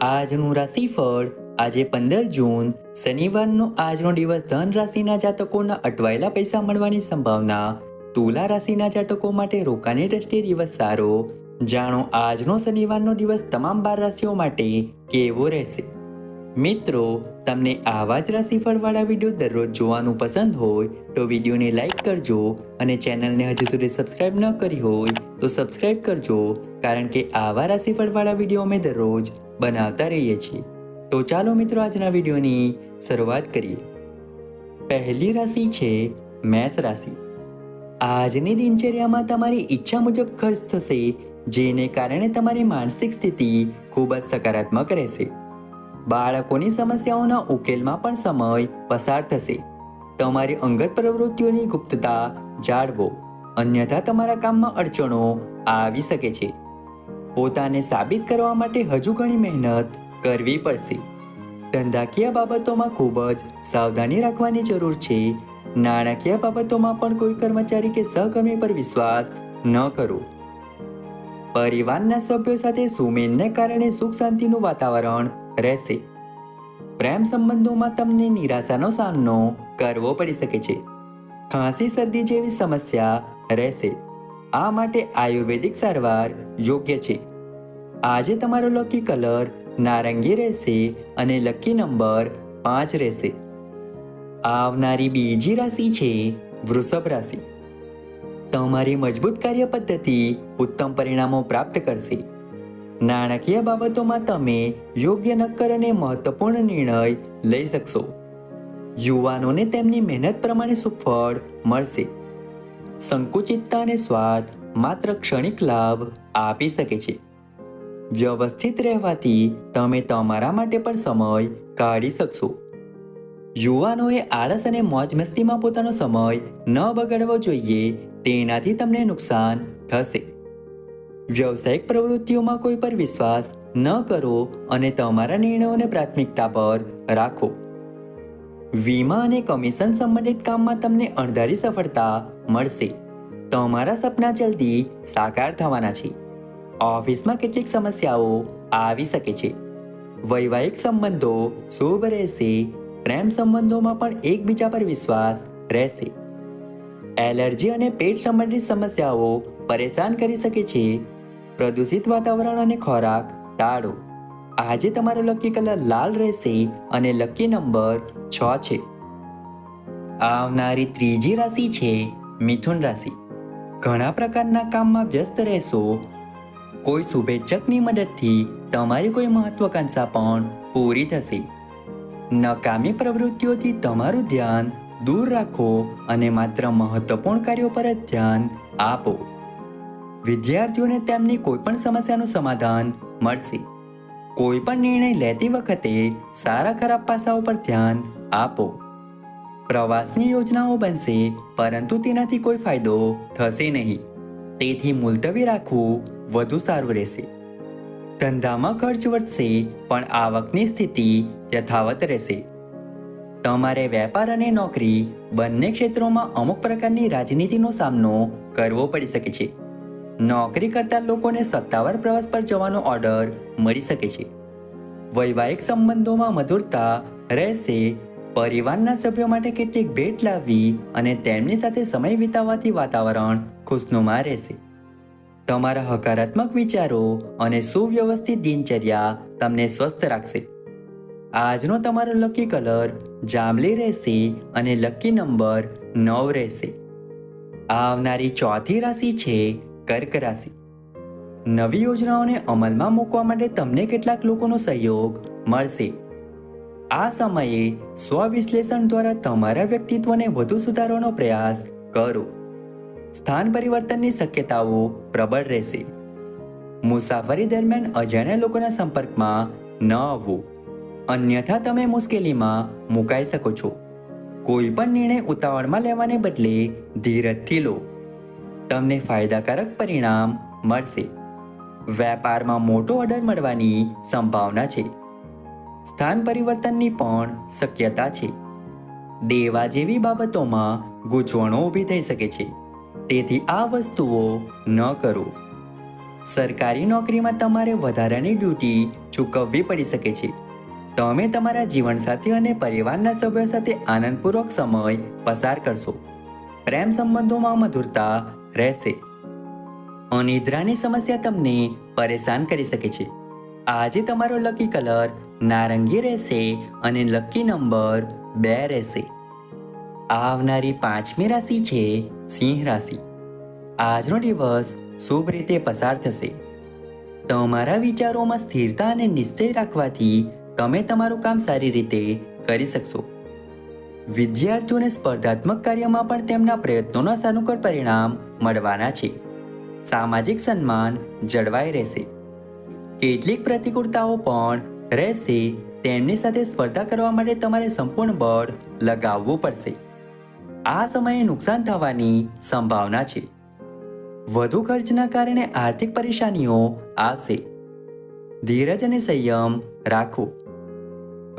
આજનું રાશિફળ આજે પંદર જૂન, શનિવારનો આજનો દિવસ ધન રાશિના જાતકોના અટવાયેલા પૈસા મળવાની સંભાવના, તુલા રાશિના જાતકો માટે રોકાણની દ્રષ્ટિએ દિવસ સારો. જાણો, આજનો શનિવારનો દિવસ તમામ બાર રાશિઓ માટે કેવો રહેશે? મિત્રો, તમને આવા જ રાશિફળવાળા વીડિયો દરરોજ જોવાનું પસંદ હોય તો વિડીયોને લાઈક કરજો અને ચેનલને હજુ સુધી સબસ્ક્રાઇબ ન કરી હોય તો સબસ્ક્રાઇબ કરજો, કારણ કે આવા રાશિફળવાળા વીડિયો અમે દરરોજ બનાવતા રહીએ છીએ. તો ચાલો મિત્રો, આજના વિડીયોની શરૂઆત કરીએ. પહેલી રાશિ છે મેષ રાશિ. આજની દિનચર્યામાં તમારી ઈચ્છા મુજબ ખર્ચ થશે, જેને કારણે તમારી માનસિક સ્થિતિ ખૂબ જ સકારાત્મક રહેશે. બાળકોની સમસ્યાઓના ઉકેલમાં પણ સમય પસાર થશે. તમારી અંગત પ્રવૃત્તિઓની ગુપ્તતા જાળવો. અન્યથા તમારા કામમાં અડચણો આવી શકે છે. પોતાને સાબિત કરવા માટે હજુ ઘણી મહેનત કરવી પડશે. ધંધાકીય બાબતોમાં ખૂબ જ સાવધાની રાખવાની જરૂર છે. નાણાકીય બાબતોમાં પણ કોઈ કર્મચારી કે સહકર્મી પર વિશ્વાસ ન કરો. પરિવારના સભ્યો સાથે સુમેનને કારણે સુખ શાંતિનું વાતાવરણ રહેશે. પ્રેમ સંબંધોમાં તમને નિરાશાનો સામનો કરવો પડી શકે છે. ખાંસી શરદી જેવી સમસ્યા રહેશે. આ માટે આયુર્વેદિક સારવાર યોગ્ય છે. આજે તમારો લકી કલર નારંગી રહેશે અને લકી નંબર પાંચ રહેશે. આવનારી બીજી રાશિ છે વૃષભ રાશિ. તમારી મજબૂત કાર્ય પદ્ધતિ ઉત્તમ પરિણામો પ્રાપ્ત કરશે. નાણાકીય બાબતોમાં તમે યોગ્ય નક્કર અને મહત્વપૂર્ણ નિર્ણય લઈ શકશો. યુવાનોને તેમની મહેનત પ્રમાણે સુફળ મળશે. સંકુચિતતા અને સ્વાર્થ માત્ર ક્ષણિક લાભ આપી શકે છે. વ્યવસ્થિત રહેવાથી તમે તમારા માટે પણ સમય કાઢી શકશો. યુવાનોએ આળસ અને મોજ મસ્તીમાં પોતાનો સમય ન બગાડવો જોઈએ, તેનાથી તમને નુકસાન થશે. વ્યવસાયિક પ્રવૃત્તિઓમાં કોઈ પર વિશ્વાસ ન કરો અને તમારા નિર્ણયોને પ્રાથમિકતા પર રાખો. વીમા અને કમિશન સંબંધિત કામમાં તમને અણધારી સફળતા મળશે. તમારા સપના જલ્દી સાકાર થવાના છે. ઓફિસમાં કેટલીક સમસ્યાઓ આવી શકે છે. વૈવાહિક સંબંધો શુભ રહેશે, પ્રેમ સંબંધોમાં પણ એકબીજા પર વિશ્વાસ રહેશે. એલર્જી અને પેટ સંબંધિત સમસ્યાઓ પરેશાન કરી શકે છે પ્રદૂષિત વાતાવરણ અને ખોરાક ટાળો આજે તમારો લકી કલર લાલ રહેશે અને લકી નંબર છ છે. આવનારી ત્રીજી રાશિ છે મિથુન રાશિ. ઘણા પ્રકારના કામમાં વ્યસ્ત રહેશો. કોઈ શુભેચ્છકની મદદથી તમારી કોઈ મહત્વાકાંક્ષા પણ પૂરી થશે. નકામી પ્રવૃત્તિઓથી તમારું ધ્યાન દૂર રાખો અને માત્ર મહત્વપૂર્ણ કાર્યો પર જ ધ્યાન આપો. વિદ્યાર્થીઓને તેમની કોઈ પણ સમસ્યાનું સમાધાન મળશે. કોઈ પણ નિર્ણય લેતી વખતે સારા ખરાબ પાસાઓ પર ધ્યાન આપો. પ્રવાસની યોજનાઓ બનશે, પરંતુ તેનાથી કોઈ ફાયદો થશે નહીં. તેથી મુલતવી રાખવું વધુ સારું રહેશે. ધંધામાં ખર્ચ વધશે, પણ આવકની સ્થિતિ યથાવત રહેશે. તમારે વેપાર અને નોકરી બંને ક્ષેત્રોમાં અમુક પ્રકારની રાજનીતિનો સામનો કરવો પડી શકે છે. નોકરી કરતા લોકોને સત્તાવાર પ્રવાસ પર જવાનો ઓર્ડર મળી શકે છે. વૈવાહિક સંબંધોમાં મધુરતા, રહેશે, પરિવારના સભ્યો માટે કેટલીક ભેટ લાવવી અને તેમની સાથે સમય વિતાવવાથી વાતાવરણ ખુશનુમા રહેશે. તમારા હકારાત્મક વિચારો અને સુવ્યવસ્થિત દિનચર્યા તમને સ્વસ્થ રાખશે. આજનો તમારો લકી કલર જાંબલી રહેશે અને લકી નંબર નવ રહેશે. આવનારી ચોથી રાશિ છે કર્ક રાશિ. નવી યોજનાઓને અમલમાં મૂકવા માટે તમને કેટલાક લોકોનો સહયોગ મળશે. આ સમયે સ્વવિશ્લેષણ દ્વારા તમારા વ્યક્તિત્વને વધુ સુધારવાનો પ્રયાસ કરો. સ્થાન પરિવર્તનની શક્યતાઓ પ્રબળ રહેશે. મુસાફરી દરમિયાન અજાણ્યા લોકોના સંપર્કમાં ન આવવું. અન્યથા તમે મુશ્કેલીમાં મુકાઈ શકો છો. કોઈ પણ નિર્ણય ઉતાવળમાં લેવાને બદલે ધીરજથી લો. તમને ફાયદાકારક પરિણામ મળશે. વેપારમાં મોટો ઓર્ડર મળવાની સંભાવના છે. સ્થાન પરિવર્તનની પણ શક્યતા છે. દેવા જેવી બાબતોમાં ગૂંચવણો ઊભી થઈ શકે છે. તેથી આ વસ્તુઓ ન કરો. સરકારી નોકરીમાં તમારે વધારાની ડ્યુટી ચૂકવવી પડી શકે છે. તમે તમારા જીવનસાથી અને પરિવારના સભ્યો સાથે આનંદપૂર્વક સમય પસાર કરશો. પ્રેમ સંબંધોમાં મધુરતા રહેશે. અનિદ્રાની સમસ્યા તમને પરેશાન કરી શકે છે. આજે તમારો લકી કલર નારંગી રહેશે અને લકી નંબર બે રહેશે. આવનારી પાંચમી રાશિ છે સિંહ રાશિ. આજનો દિવસ શુભ રીતે પસાર થશે. તમારા વિચારોમાં સ્થિરતા અને નિશ્ચય રાખવાથી તમે તમારું કામ સારી રીતે કરી શકશો. વિદ્યાર્થીઓને સ્પર્ધાત્મક કાર્યમાં પણ તેમના પ્રયત્નોના સાનુકૂળ પરિણામ મળવાના છે. સામાજિક સન્માન જળવાઈ રહેશે. કેટલીક પ્રતિકૂળતાઓ પણ રહેશે. તેમની સાથે સ્પર્ધા કરવા માટે તમારે સંપૂર્ણ બળ લગાવવું પડશે. આ સમયે નુકસાન થવાની સંભાવના છે. વધુ ખર્ચના કારણે આર્થિક પરેશાનીઓ આવશે. ધીરજ અને સંયમ રાખો.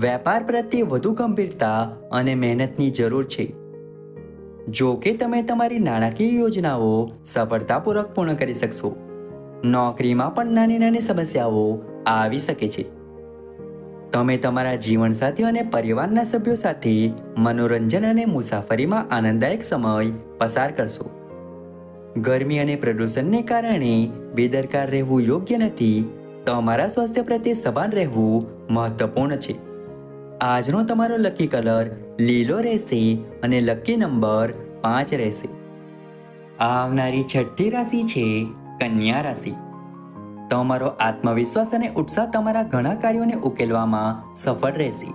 વેપાર પ્રત્યે વધુ ગંભીરતા અને મહેનતની જરૂર છે. જો કે તમે તમારી નાણાકીય યોજનાઓ સફળતાપૂર્વક પૂર્ણ કરી શકશો. નોકરીમાં પણ નાની નાની સમસ્યાઓ આવી શકે છે. તમે તમારા જીવનસાથી અને પરિવારના સભ્યો સાથે મનોરંજન અને મુસાફરીમાં આનંદદાયક સમય પસાર કરશો. ગરમી અને પ્રદૂષણને કારણે બેદરકાર રહેવું યોગ્ય નથી. તમારા સ્વાસ્થ્ય પ્રત્યે સભાન રહેવું મહત્વપૂર્ણ છે. આજનો તમારો લકી કલર લીલો રહેશે અને લકી નંબર પાંચ રહેશે. આવનારી છઠ્ઠી રાશિ છે કન્યા રાશિ. તમારો આત્મવિશ્વાસ અને ઉત્સાહ તમારા ઘણા કાર્યોને ઉકેલવામાં સફળ રહેશે.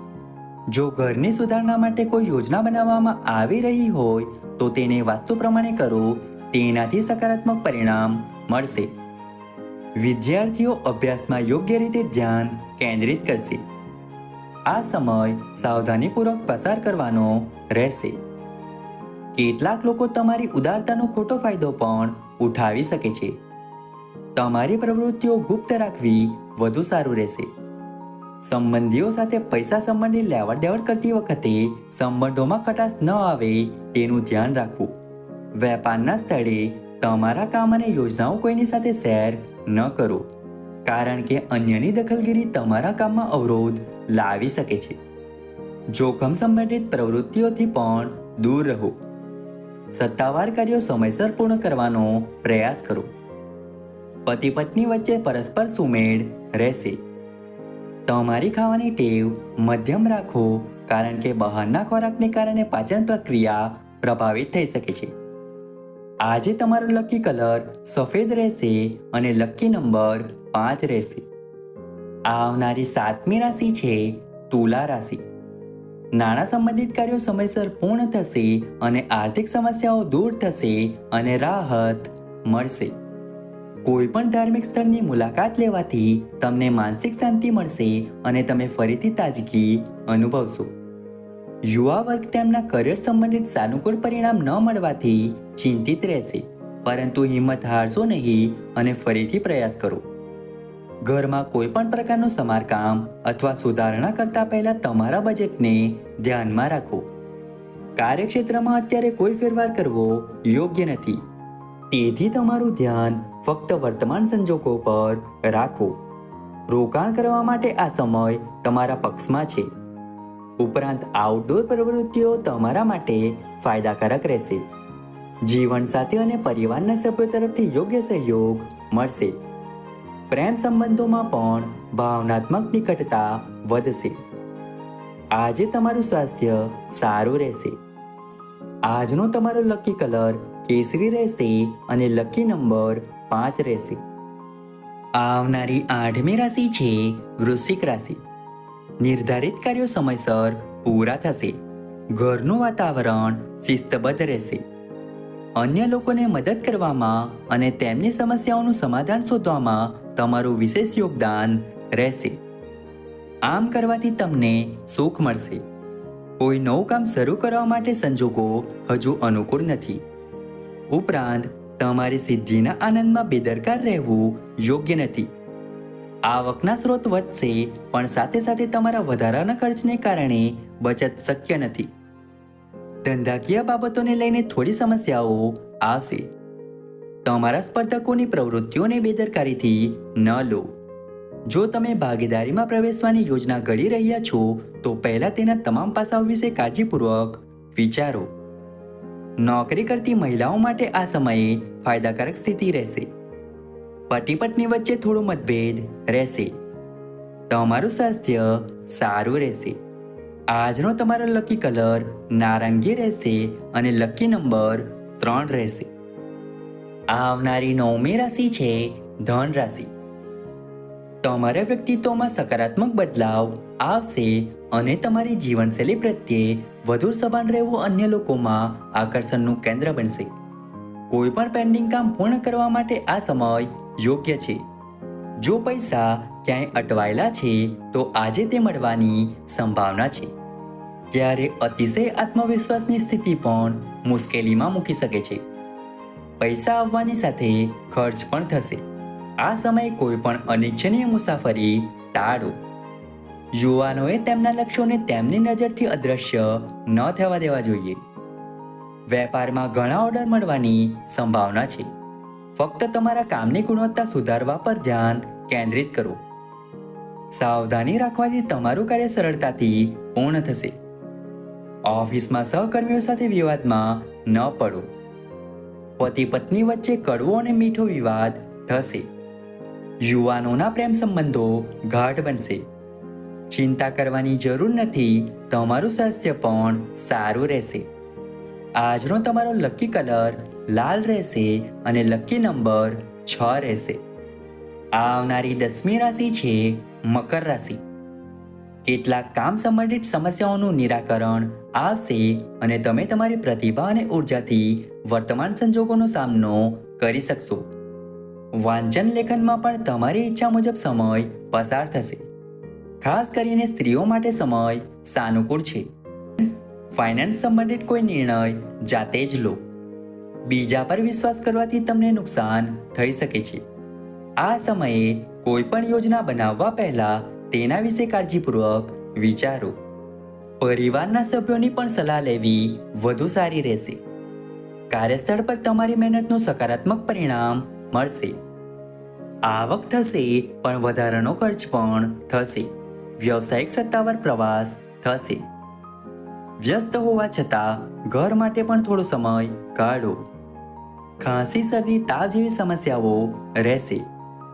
જો ઘરની સુધારણા માટે કોઈ યોજના બનાવવામાં આવી રહી હોય, તો તેને વાસ્તુ પ્રમાણે કરો, તેનાથી સકારાત્મક પરિણામ મળશે. વિદ્યાર્થીઓ અભ્યાસમાં યોગ્ય રીતે ધ્યાન કેન્દ્રિત કરશે. આ સમય સાવધાનીપૂર્વક પસાર કરવાનો રહેશે. કેટલાક લોકો તમારી ઉદારતાનો ખોટો ફાયદો પણ ઉઠાવી શકે છે. તમારી પ્રવૃત્તિઓ ગુપ્ત રાખવી વધુ સારું રહેશે. સંબંધીઓ સાથે પૈસા સંબંધી લેવડ દેવડ કરતી વખતે સંબંધોમાં ખટાશ ન આવે તેનું ધ્યાન રાખવું. વેપારના સ્થળે તમારા કામ અને યોજનાઓ કોઈની સાથે શેર ન કરો. કારણ કે અન્યની દખલગીરી તમારા કામમાં અવરોધ લાવી શકે છે. જોખમ સંબંધિત પ્રવૃત્તિઓથી પણ દૂર રહો. સત્તાવાર કાર્યો સમયસર પૂર્ણ કરવાનો પ્રયાસ કરો. પતિ પત્ની વચ્ચે પરસ્પર સુમેળ રહેશે. તમારી ખાવાની ટેવ મધ્યમ રાખો કારણ કે બહારના ખોરાકને કારણે પાચન પ્રક્રિયા પ્રભાવિત થઈ શકે છે. આજે તમારો લકી કલર સફેદ રહેશે અને લકી નંબર પાંચ રહેશે. આવનારી સાતમી રાશિ છે તુલા રાશિ. નાણાં સંબંધિત કાર્યો સમયસર પૂર્ણ થશે અને આર્થિક સમસ્યાઓ દૂર થશે અને રાહત મળશે. કોઈ પણ ધાર્મિક સ્થળની મુલાકાત લેવાથી તમને માનસિક શાંતિ મળશે અને તમે ફરીથી તાજગી અનુભવશો. યુવા વર્ગ તેમના કરિયર સંબંધિત સાનુકૂળ પરિણામ ન મળવાથી ચિંતિત રહેશે, પરંતુ હિંમત હારશો નહીં અને ફરીથી પ્રયાસ કરો. ઘરમાં કોઈ પણ પ્રકારનું સમારકામ અથવા સુધારણા કરતા પહેલા તમારા બજેટને ધ્યાનમાં રાખો. કાર્યક્ષેત્રમાં અત્યારે કોઈ ફેરફાર કરવો યોગ્ય નથી. તેથી તમારું ધ્યાન ફક્ત વર્તમાન સંજોગો પર રાખો. રોકાણ કરવા માટે આ સમય તમારા પક્ષમાં છે. ઉપરાંત આઉટડોર પ્રવૃત્તિઓ તમારા માટે ફાયદાકારક રહેશે. જીવનસાથી અને પરિવારના સભ્યો તરફથી યોગ્ય સહયોગ મળશે. પ્રેમ સંબંધોમાં પણ ભાવનાત્મક નિકટતા વધશે. આજે તમારું સ્વાસ્થ્ય સારું રહેશે. આજનો તમારો લકી કલર કેસરી રહેશે અને લકી નંબર પાંચ રહેશે. આવનારી આઠમી રાશિ છે વૃશ્ચિક રાશિ. નિર્ધારિત કાર્યો સમયસર પૂરા થશે. ઘરનું વાતાવરણ શિસ્તબદ્ધ રહેશે. અન્ય લોકોને મદદ કરવામાં અને તેમની સમસ્યાઓનું સમાધાન શોધવામાં તમારું વિશેષ યોગદાન રહેશે. આમ કરવાથી તમને સુખ મળશે. કોઈ નવું કામ શરૂ કરવા માટે સંજોગો હજુ અનુકૂળ નથી. ઉપરાંત, તમારી સિદ્ધિના આનંદમાં બેદરકાર રહેવું યોગ્ય નથી. આવકના સ્ત્રોત વધશે, પણ સાથે સાથે તમારા વધારાના ખર્ચને કારણે બચત શક્ય નથી. ધંધાકીય બાબતોને લઈને થોડી સમસ્યાઓ આવશે. તમારા સ્પર્ધકોની પ્રવૃત્તિઓને બેદરકારીથી ન લો. જો તમે ભાગીદારીમાં પ્રવેશવાની યોજના ઘડી રહ્યા છો, તો પહેલા તેના તમામ પાસાઓ વિશે કાળજીપૂર્વક વિચારો. નોકરી કરતી મહિલાઓ માટે આ સમયે ફાયદાકારક સ્થિતિ રહેશે. પતિ પત્ની વચ્ચે થોડો મતભેદ રહેશે. તમારું સ્વાસ્થ્ય સારું રહેશે. આજનો તમારો લકી કલર નારંગી રહેશે અને લકી નંબર ત્રણ રહેશે. આવનારી નવમી રાશિ છે ધન રાશિ તમારા વ્યક્તિત્વમાં સકારાત્મક બદલાવ આવશે અને તમારી જીવનશૈલી પ્રત્યે વધુ સભાન રહેવું અન્ય લોકોમાં આકર્ષણનું કેન્દ્ર બનશે. કોઈ પણ પેન્ડિંગ કામ પૂર્ણ કરવા માટે આ સમય યોગ્ય છે. જો પૈસા ક્યાંય અટવાયેલા છે, તો આજે તે મળવાની સંભાવના છે. ત્યારે અતિશય આત્મવિશ્વાસની સ્થિતિ પણ મુશ્કેલીમાં મૂકી શકે છે. પૈસા આવવાની સાથે ખર્ચ પણ થશે. આ સમયે કોઈ પણ અનિચ્છનીય મુસાફરી ટાળો. યુવાનોએ તેમના લક્ષ્યોને તેમની નજરથી અદ્રશ્ય ન થવા દેવા જોઈએ. વેપારમાં ઘણા ઓર્ડર મળવાની સંભાવના છે. ફક્ત તમારા કામની ગુણવત્તા સુધારવા પર ધ્યાન કેન્દ્રિત કરો. સાવધાની રાખવાથી તમારું કાર્ય સરળતાથી પૂર્ણ થશે. ઓફિસમાં સહકર્મીઓ સાથે વિવાદમાં ન પડો. પતિ પત્ની વચ્ચે કડવો અને મીઠો વિવાદ થશે. યુવાનોના પ્રેમ સંબંધો ગાઢ બનશે. ચિંતા કરવાની જરૂર નથી, તમારું સ્વાસ્થ્ય પણ સારું રહેશે. આજનો તમારો લકી કલર લાલ રહેશે અને લકી નંબર છ રહેશે. આવનારી દસમી રાશિ છે મકર રાશિ. કેટલાક કામ સંબંધિત સમસ્યાઓનું નિરાકરણ આવશે અને તમે તમારી પ્રતિભા અને ઉર્જાથી વર્તમાન સંજોગોનો સામનો કરી શકશો. વાંચન લેખનમાં પણ તમારી ઈચ્છા મુજબ સમય પસાર થશે. ખાસ કરીને સ્ત્રીઓ માટે સમય સાનુકૂળ છે. ફાઇનાન્સ સંબંધિત કોઈ નિર્ણય જાતે જ લો. બીજા પર વિશ્વાસ કરવાથી તમને નુકસાન થઈ શકે છે. આ સમયે કોઈ પણ યોજના બનાવવા પહેલા તેના વિશે કાળજીપૂર્વક વિચારો. પરિવારના સભ્યોની પણ સલાહ લેવી વધુ સારી રહેશે. કાર્યસ્થળ પર તમારી મહેનતનું સકારાત્મક પરિણામ મળશે. આવક થશે, પણ વધારાનો ખર્ચ પણ થશે. વ્યવસાયિક સત્તાવાર પ્રવાસ થશે. વ્યસ્ત હોવા છતાં ઘર માટે પણ થોડો સમય કાઢો. ખાંસી, શરદી, તાવ જેવી સમસ્યાઓ રહેશે.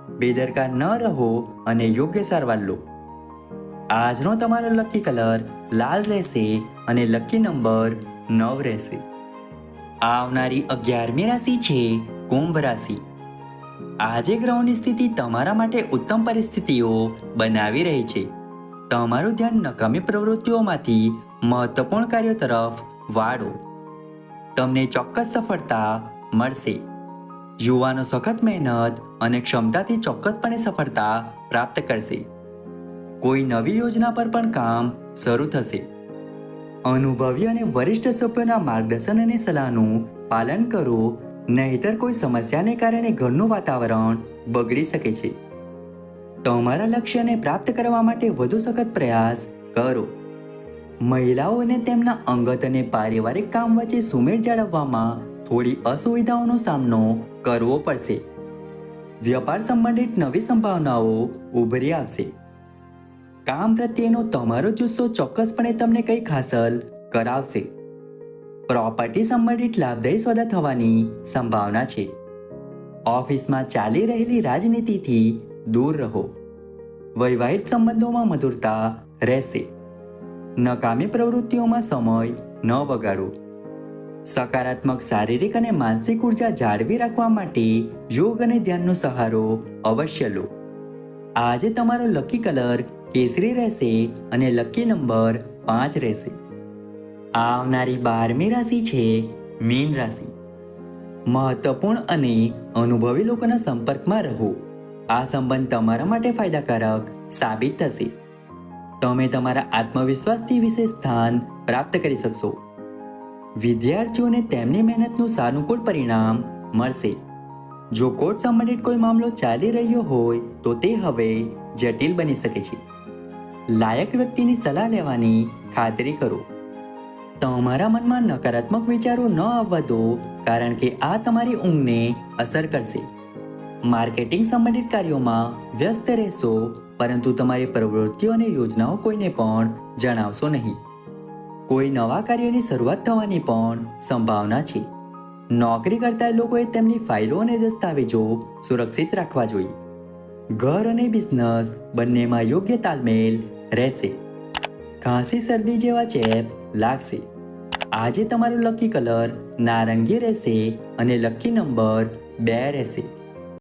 બેદરકાર ન રહો અને યોગ્ય સારવાર લો. આજનો તમારો લકી કલર લાલ રહેશે અને લકી નંબર નવ રહેશે. આવનારી અગિયારમી રાશિ છે કુંભ રાશિ. આજે ગ્રહોની સ્થિતિ તમારા માટે ઉત્તમ પરિસ્થિતિઓ બનાવી રહી છે. તમારું ધ્યાન નકામી પ્રવૃત્તિઓમાંથી મહત્વપૂર્ણ કાર્યો તરફ વાળો. તમને ચોક્કસ સફળતા મળશે. યુવાનો સખત મહેનત અને ક્ષમતાથી ચોક્કસપણે સફળતા પ્રાપ્ત કરશે. કોઈ નવી યોજના પર પણ કામ શરૂ થશે. અનુભવી અને વરિષ્ઠ સભ્યોના માર્ગદર્શન અને સલાહનું પાલન કરો, નહીતર કોઈ સમસ્યાને કારણે ઘરનું વાતાવરણ બગડી શકે છે. તમારા લક્ષ્યને પ્રાપ્ત કરવા માટે વધુ સખત પ્રયાસ કરો. મહિલાઓને તેમના અંગત અને પારિવારિક કામ વચ્ચે સુમેળ જાળવવામાં થોડી અસુવિધાઓનો સામનો કરવો પડશે. વ્યાપાર સંબંધિત નવી સંભાવનાઓ ઉભરી આવશે. કામ પ્રત્યેનો તમારો જુસ્સો ચોક્કસપણે તમને કંઈક હાંસલ કરાવશે. પ્રોપર્ટી સંબંધિત લાભદાયી સોદા થવાની સંભાવના છે. ઓફિસમાં ચાલી રહેલી રાજનીતિથી દૂર રહો. વૈવાહિક સંબંધોમાં મધુરતા રહેશે. નકામી પ્રવૃત્તિઓમાં સમય ન બગાડો. સકારાત્મક શારીરિક અને માનસિક ઊર્જા જાળવી રાખવા માટે યોગ અને ધ્યાનનો સહારો અવશ્ય લો. આજે તમારો લકી કલર કેસરી રહેશે અને લકી નંબર પાંચ રહેશે. આવનારી બારમી રાશિ છે મીન રાશિ. મહત્વપૂર્ણ અને અનુભવી લોકોના સંપર્કમાં રહો. આ સંબંધ તમારા માટે ફાયદાકારક સાબિત થશે. તમે તમારા આત્મવિશ્વાસથી વિશેષ સ્થાન પ્રાપ્ત કરી શકશો. વિદ્યાર્થીઓને તેમની મહેનતનું સાનુકૂળ પરિણામ મળશે. જો કોર્ટ સંબંધિત કોઈ મામલો ચાલી રહ્યો હોય, તો તે હવે જટિલ બની શકે છે. લાયક વ્યક્તિની સલાહ લેવાની ખાતરી કરો. તમારા મનમાં નકારાત્મક વિચારો ન આવવા દો, કારણ કે આ તમારી ઊંઘને અસર કરશે. માર્કેટિંગ સંબંધિત કાર્યોમાં વ્યસ્ત રહેશો, પરંતુ તમારી પ્રવૃત્તિઓ અને યોજનાઓ કોઈને પણ જણાવશો નહીં. કોઈ નવા કાર્યની શરૂઆત થવાની પણ સંભાવના છે. નોકરી કરતા લોકોએ તેમની ફાઇલો અને દસ્તાવેજો સુરક્ષિત રાખવા જોઈએ. ઘર અને બિઝનેસ બંનેમાં યોગ્ય તાલમેલ રહેશે. ખાંસી શરદી જેવા ચેપ લાગશે. આજે તમારો લકી કલર નારંગી રહેશે અને લકી નંબર બે રહેશે.